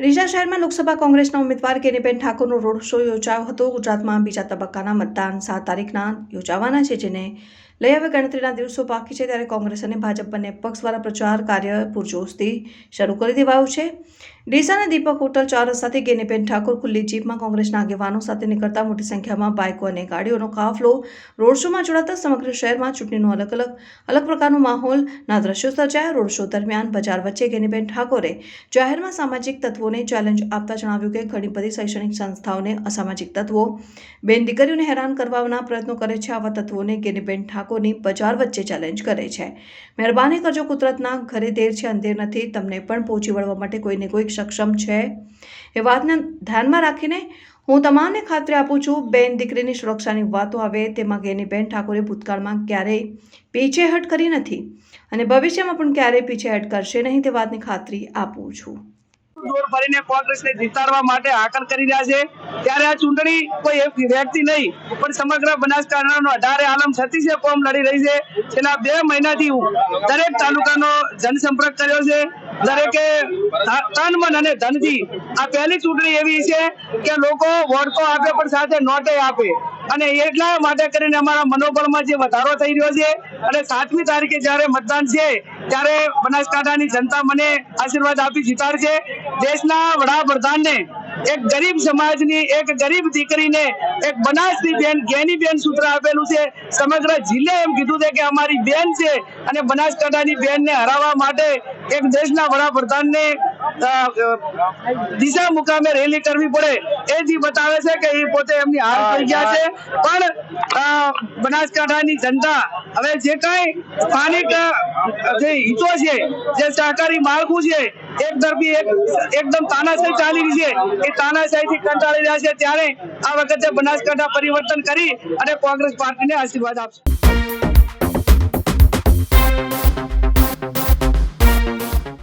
ઊંઝા શહેરમાં લોકસભા કોંગ્રેસના ઉમેદવાર કેનીબેન ઠાકોરનો રોડ શો યોજાયો હતો. ગુજરાતમાં બીજા તબક્કાના મતદાન સાત તારીખના યોજાવાના છે, જેને લઈ હવે ગણતરીના દિવસો બાકી છે ત્યારે કોંગ્રેસ અને ભાજપ બંને પક્ષ દ્વારા પ્રચાર કાર્ય પૂરજોશથી શરૂ કરી દેવાયું છે. ડીસાના દીપક હોટલ ચાર રસ્તાથી ગેનીબેન ઠાકોર ખુલ્લી જીપમાં કોંગ્રેસના આગેવાનો સાથે નીકળતા મોટી સંખ્યામાં બાઇકો અને ગાડીઓનો કાફલો રોડ શોમાં જોડાતા સમગ્ર શહેરમાં ચૂંટણીનો અલગ અલગ અલગ પ્રકારનો માહોલના દ્રશ્યો સર્જાયા. રોડ શો દરમિયાન બજાર વચ્ચે ગેનીબેન ઠાકોરે જાહેરમાં સામાજિક તત્વોને ચેલેન્જ આપતા જણાવ્યું કે ઘણી બધી શૈક્ષણિક સંસ્થાઓને અસામાજિક તત્વો, બેન દીકરીઓને હેરાન કરવાના પ્રયત્નો કરે છે. આવા તત્વોને ગેનીબેન ઠાકોરની બજાર વચ્ચે ચેલેન્જ કરે છે. મહેરબાની કરજો કુદરતના, ઘરે દેર છે, અંધેર નથી, તમને પણ પહોંચી વળવા માટે કોઈને કોઈ સક્ષમ છે. એ વાતને ધ્યાનમાં રાખીને હું તમામને ખાતરી આપું છું, બેન દીકરીની સુરક્ષાની વાતો આવે, તેમાં ગેનીબેન ઠાકોરે ભૂતકાળમાં ક્યારેય પીછેહટ કરી નથી અને ભવિષ્યમાં પણ ક્યારેય પીછેહટ કરશે નહીં તે વાતની ખાતરી આપું છું. દોર ફરીને કોંગ્રેસને જીતાડવા માટે હાકલ કરી રહ્યા છે. ત્યારે આ ચૂંટણી કોઈ એક વ્યક્તિ નહીં, પણ સમગ્ર બનાસકાંઠાનો અઢારે આલમ છત્રીસે કોમ લડી રહી છે. છેલ્લા બે મહિનાથી દરેક તાલુકાનો જનસંપર્ક કર્યો છે. દરેકે તન મન અને ધનથી આ પહેલી ચૂંટણી એવી છે કે લોકો વોટ આપે, પણ સાથે નોટે આપે. અને એટલા માટે કરીને અમારા મનોબળમાં જે વધારો થઈ રહ્યો છે અને સાતમી તારીખે જ્યારે મતદાન છે, ત્યારે બનાસકાંઠાની જનતા મને આશીર્વાદ આપી જીતાડશે. દેશના વડાપ્રધાનને એક ગરીબ સમાજની, એક ગરીબ દીકરીને એક બનાસની બેન ગેની બેન સૂત્ર આપેલું છે. સમગ્ર જિલ્લે એમ કીધું છે કે અમારી બેન છે અને બનાસકાંઠાની બેનને હરાવવા માટે એક દેશના વડાપ્રધાનને દિશા મુકામે રેલી કરવી પડે એ જ બતાવે છે કે એ પોતે એમની હાર થઈ ગયા છે. પણ બનાસકાંઠાની જનતા હવે જે કાંઈ સ્થાનિક જે હિતો છે જે સહકારી માળખું છે એક તરફી એકદમ તાનાશાહી ચાલી રહી છે. એ તાનાશાહીથી કંટાળી રહ્યા છે. ત્યારે આ વખતે બનાસકાંઠા પરિવર્તન કરી અને કોંગ્રેસ પાર્ટીને આશીર્વાદ આપશે.